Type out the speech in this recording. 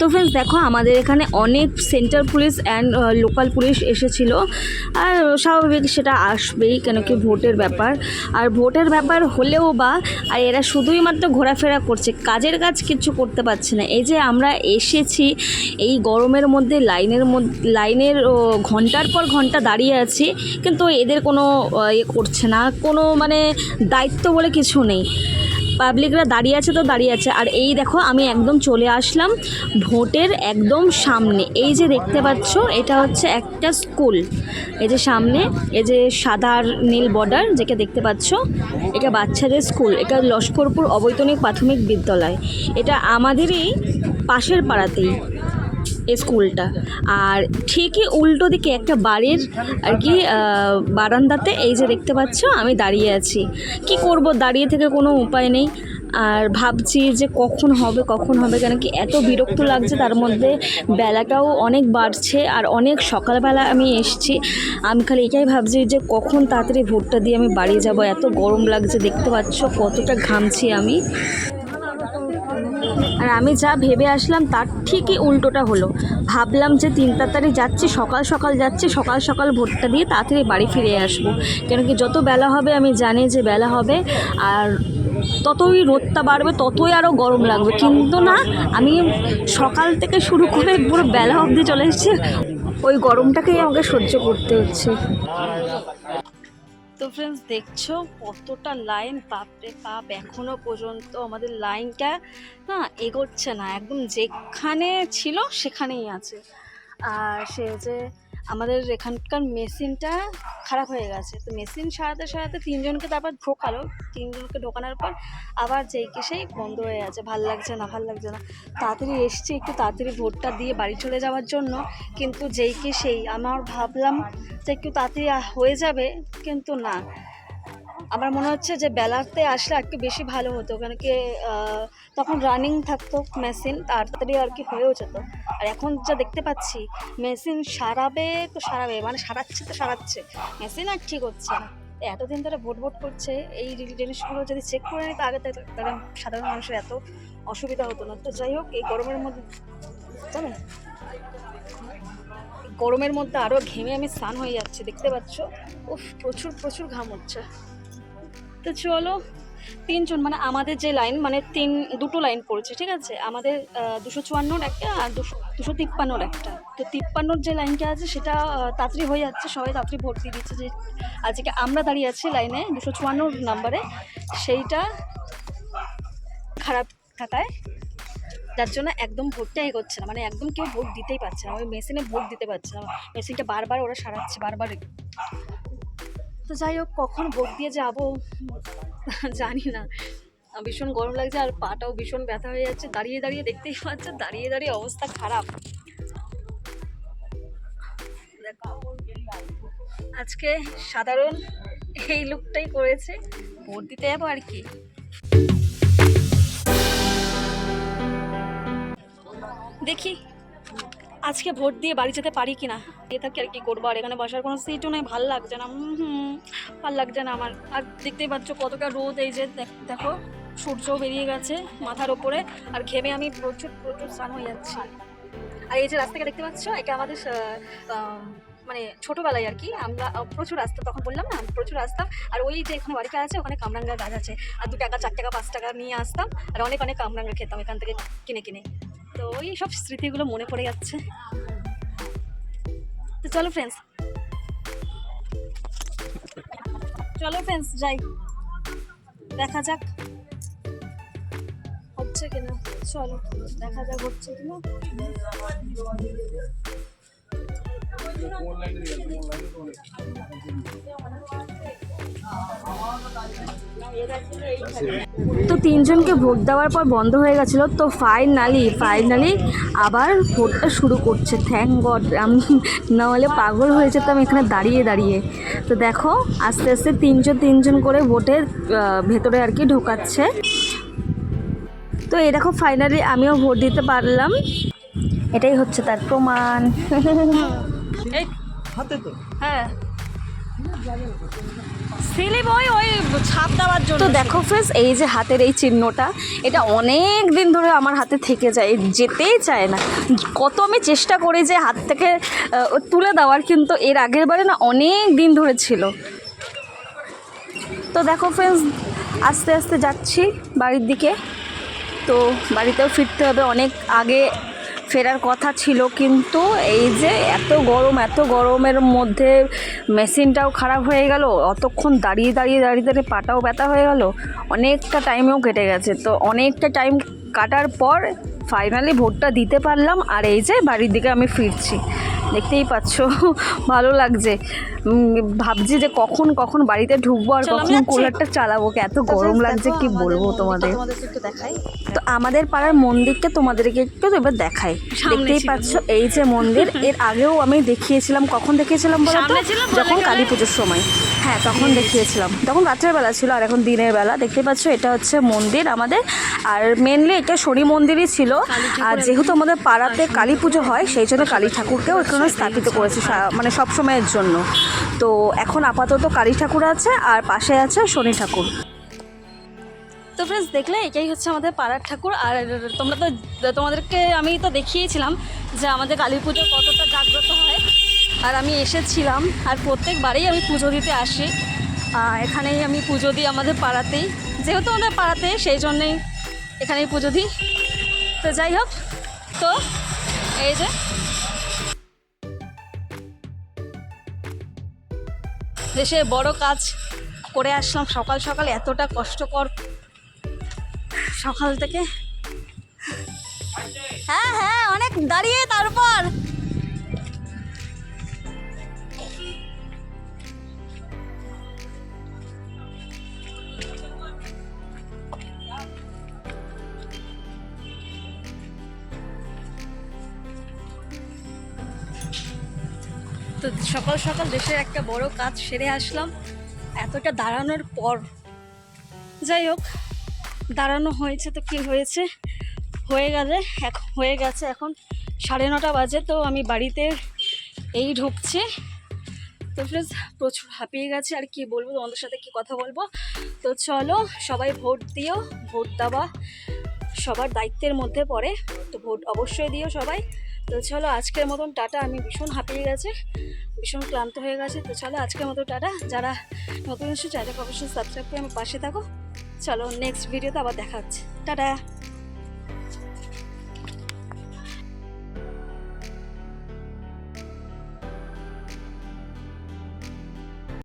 তো ফ্রেন্ডস দেখো, আমাদের এখানে অনেক central police and local police এসেছিল। আর স্বাভাবিক সেটা আসবেই, কেন কি ভোটের ব্যাপার। আর ভোটের ব্যাপার হলেও বা, আর এরা শুধুই মাত্র ঘোরাফেরা করছে, কাজের কাজ কিছু করতে পারছে না। এই যে আমরা এসেছি, এই গরমের মধ্যে, লাইনের মধ্যে লাইনের ঘণ্টার পর ঘণ্টা দাঁড়িয়ে আছি, কিন্তু এদের কোনো ইয়ে করছে না। কোনো মানে দায়িত্ব বলে কিছু নেই। পাবলিকরা দাঁড়িয়ে আছে তো দাঁড়িয়ে আছে। আর এই দেখো, আমি একদম চলে আসলাম ভোটের একদম সামনে। এই যে দেখতে পাচ্ছ, এটা হচ্ছে একটা স্কুল। এই যে সামনে, এই যে সাদা নীল বর্ডার যেটা দেখতে পাচ্ছ, এটা বাচ্চাদের স্কুল। এটা লস্করপুর অবৈতনিক প্রাথমিক বিদ্যালয়। এটা আমাদেরই পাশের পাড়াতেই। এই স্কুলটা। আর ঠিকই উল্টো দিকে একটা বাড়ির আর কি বারান্দাতে এই যে দেখতে পাচ্ছ, আমি দাঁড়িয়ে আছি। কি করব, দাঁড়িয়ে থেকে কোনো উপায় নেই। আর ভাবছি যে কখন হবে কখন হবে কেন কি, এত বিরক্ত লাগছে। তার মধ্যে বেলাটাও অনেক বাড়ছে আর অনেক সকালবেলা আমি এসছি। আমি খালি এটাই ভাবছি যে কখন তাড়াতাড়ি ভোটটা দিয়ে আমি বাড়ি যাব। এত গরম লাগছে, দেখতে পাচ্ছ কতটা ঘামছি আমি। আর আমি যা ভেবে আসলাম তার ঠিকই উল্টোটা হলো। ভাবলাম যে তিন তাড়াতাড়ি যাচ্ছি, সকাল সকাল যাচ্ছি, সকাল সকাল ভোটটা দিয়ে তাড়াতাড়ি বাড়ি ফিরে আসব। কেন কি যত বেলা হবে আমি জানি যে বেলা হবে আর ততই রোদটা বাড়বে, ততই আরও গরম লাগবে। কিন্তু না, আমি সকাল থেকে শুরু করে পুরো বেলা অবধি চলে এসেছি। ওই গরমটাকেই আমাকে সহ্য করতে হচ্ছে। তো ফ্রেন্ডস দেখছ কতটা লাইন বাপরে বাপ, এখনও পর্যন্ত আমাদের লাইনটা না এগোচ্ছে না। একদম যেখানে ছিল সেখানেই আছে। আর সে যে আমাদের এখানকার মেশিনটা খারাপ হয়ে গেছে। তো মেশিন সারাতে সারাতে তিনজনকে তারপর ঢোকালো। তিনজনকে ঢোকানোর পর আবার যেই কে সেই বন্ধ হয়ে আছে। ভালো লাগছে না, ভালো লাগছে না। তাড়াতাড়ি এসছি একটু তাড়াতাড়ি ভোটটা দিয়ে বাড়ি চলে যাওয়ার জন্য। কিন্তু যেই কে সেই, আমার ভাবলাম যে একটু তাড়াতাড়ি হয়ে যাবে। কিন্তু না আমার মনে হচ্ছে যে বেলাতে আসলে একটু বেশি ভালো হতো, কেন কি তখন রানিং থাকতো মেশিন তাড়াতাড়ি আর কি হয়েও যেত। আর এখন যা দেখতে পাচ্ছি মেশিন সারাবে তো সারাবে মানে সারাচ্ছে তো সারাচ্ছে। মেশিন আর ঠিক হচ্ছে না। এতদিন ধরে ভোট ভোট করছে, এই জিনিসগুলো যদি চেক করে নিত আগে, তাহলে সাধারণ মানুষের এত অসুবিধা হতো না। তো যাই হোক, এই গরমের মধ্যে জানো? এই গরমের মধ্যে আরও ঘেমে আমি স্নান হয়ে যাচ্ছি, দেখতে পাচ্ছ? উফ, প্রচুর প্রচুর ঘাম হচ্ছে। তো চলো, তিনজন মানে আমাদের যে লাইন মানে তিন, দুটো লাইন পড়েছে, ঠিক আছে? আমাদের দুশো চুয়ান্নর একটা আর দুশো দুশো তিপ্পান্নর একটা। তো তিপ্পান্নর যে লাইনটা আছে, সেটা তাড়াতাড়ি হয়ে যাচ্ছে, সবাই তাড়াতাড়ি ভোট দিয়ে দিচ্ছে যে, আজকে আমরা দাঁড়িয়ে আছি লাইনে দুশো চুয়ান্নর নাম্বারে সেইটা খারাপ থাকায় যার জন্য একদম ভোটটা এগোচ্ছে না মানে একদম কেউ ভোট দিতেই পারছে না, ওই মেশিনে ভোট দিতে পারছে না। মেশিনটা বারবার ওরা সারাচ্ছে, বারবার তো যাই হোক, কখন ভোট দিয়ে যাব জানি না। ভীষণ গরম লাগছে আর পাটাও ভীষণ ব্যথা হয়ে যাচ্ছে। দাঁড়িয়ে দাঁড়িয়ে দেখতেই পাচ্ছে, দাঁড়িয়ে দাঁড়িয়ে অবস্থা খারাপ। আজকে সাধারণ এই লুকটাই করেছে। ভোট দিতে যাব আর কি। দেখি আজকে ভোট দিয়ে বাড়ি যেতে পারি কি না এ থাকি আর কি করব? আর এখানে বসার কোনো সিটও নেই, ভালো লাগছে না। হুম, ভালো লাগছে না আমার। আর দেখতেই পাচ্ছ কতটা রোদ, এই যে দেখ- সূর্য বেরিয়ে গেছে মাথার ওপরে। আর ঘেমে আমি প্রচুর প্রচুর স্নান হয়ে যাচ্ছি। আর এই যে রাস্তাটা দেখতে পাচ্ছ, এটা আমাদের মানে ছোটোবেলায় আর কি আমরা প্রচুর আসতাম তখন বললাম না, প্রচুর আসতাম আর ওই যে এখানে বাড়িটা আছে, ওখানে কামরাঙ্গা গাছ আছে। আর দু টাকা, চার টাকা, পাঁচ টাকা নিয়ে আসতাম। আর অনেক অনেক কামরাঙ্গা খেতাম এখান থেকে কিনে কিনে। তো ওই সব স্মৃতিগুলো মনে পড়ে যাচ্ছে। তো চলো ফ্রেন্ডস চলো ফ্রেন্ডস যাই। দেখা যাক হচ্ছে কিনা। চলো, দেখা যাক হচ্ছে কিনা। তো তিনজনকে ভোট দেওয়ার পর বন্ধ হয়ে গেছিল, তো ফাইনালি ফাইনালি আবার ভোটটা শুরু করছে। থ্যাংক গড আমি, না হলে পাগল হয়ে যেতাম এখানে দাঁড়িয়ে দাঁড়িয়ে। তো দেখো, আস্তে আস্তে তিনজন তিনজন করে ভোটের ভেতরে আর কি ঢোকাচ্ছে। তো এই দেখো ফাইনালি আমিও ভোট দিতে পারলাম। এটাই হচ্ছে তার প্রমাণ। হাতে তো। হ্যাঁ। স্লিপ ওই ওই ছাপ দেওয়ার জন্য। তো দেখো ফ্রেন্ডস এই যে হাতের এই চিহ্নটা এটা অনেক দিন ধরে আমার হাতে থেকে যায় যেতেই চায় না। কত আমি চেষ্টা করি যে হাত থেকে তুলে দেওয়ার কিন্তু এর আগের বারে না অনেক দিন ধরে ছিল। তো দেখো ফ্রেন্ডস আস্তে আস্তে যাচ্ছি বাড়ির দিকে। তো বাড়িতেও ফিরতে হবে অনেক আগে ফেরার কথা ছিল, কিন্তু এই যে এত গরম, এত গরমের মধ্যে মেশিনটাও খারাপ হয়ে গেল, অতক্ষণ দাঁড়িয়ে দাঁড়িয়ে দাঁড়িয়ে দাঁড়িয়ে পাটাও ব্যথা হয়ে গেল, অনেকটা টাইমেও কেটে গেছে। তো অনেকটা টাইম কাটার পর ফাইনালি ভোটটা দিতে পারলাম আর এই যে বাড়ির দিকে আমি ফিরছি। দেখতেই পাচ্ছ ভালো লাগছে। ভাবছি যে কখন কখন বাড়িতে ঢুকবো আর কখন। কুলারটা চালাবো এত গরম লাগছে কি বলব তোমাদের? তো আমাদের পাড়ার মন্দিরটা তোমাদেরকে একটু এবার দেখাই। দেখতেই। পাচ্ছ এই যে মন্দির এর আগেও আমি দেখিয়েছিলাম। কখন দেখিয়েছিলাম বলে যখন কালী পুজোর সময়। হ্যাঁ তখন দেখিয়েছিলাম। তখন রাত্রের বেলা ছিল আর এখন দিনের বেলা। দেখতে পাচ্ছ, এটা হচ্ছে মন্দির আমাদের। আর মেনলি এটা শনি মন্দিরই ছিল। আর যেহেতু আমাদের পাড়াতে কালী পুজো হয়, সেই জন্য কালী ঠাকুরকেও এখানে স্থাপিত করেছে মানে সব সময়ের জন্য। তো এখন আপাতত কালী ঠাকুর আছে আর পাশে আছে শনি ঠাকুর। তো ফ্রেন্ডস দেখলে এটাই হচ্ছে আমাদের পাড়ার ঠাকুর। আর তোমরা তো তোমাদেরকে আমি তো দেখিয়েছিলাম যে আমাদের কালী পুজো কতটা জাগ্রত হয়। আর আমি এসেছিলাম, আর প্রত্যেকবারেই আমি পুজো দিতে আসি। এখানেই আমি পুজো দিই আমাদের পাড়াতেই। যেহেতু আমাদের পাড়াতে, সেই জন্যেই এখানেই পুজো দিই। তো যাই হোক, তো এই যে দেশে বড় কাজ করে আসলাম। সকাল সকাল এতটা কষ্টকর সকাল থেকে। হ্যাঁ হ্যাঁ অনেক দাঁড়িয়ে তারপর তো সকাল সকাল দেশের একটা বড় কাজ সেরে আসলাম। এতটা দাঁড়ানোর পর। যাই হোক, দাঁড়ানো হয়েছে তো কি হয়েছে? হয়ে গেলে, এক- হয়ে গেছে এখন সাড়ে নটা বাজে, তো আমি বাড়িতে এই ঢুকছি। তো ফ্রেন্ডস প্রচুর হাঁপিয়ে গেছে। আর কি বলব, তোমাদের সাথে কি কথা বলব? তো চলো, সবাই ভোট দিও, ভোট দেওয়া সবার দায়িত্বের মধ্যে পড়ে। তো ভোট অবশ্যই দিও সবাই। তো চলো আজকের মতন টাটা, আমি ভীষণ হাঁপিয়ে গেছে, ভীষণ ক্লান্ত হয়ে গেছে। তো চলো আজকের মতো টাটা, যারা নতুন এসে চ্যানেল অবশ্যই সাবস্ক্রাইব করে আমার পাশে থাকো। চলো নেক্সট ভিডিওতে আবার দেখা হচ্ছে। টাটা!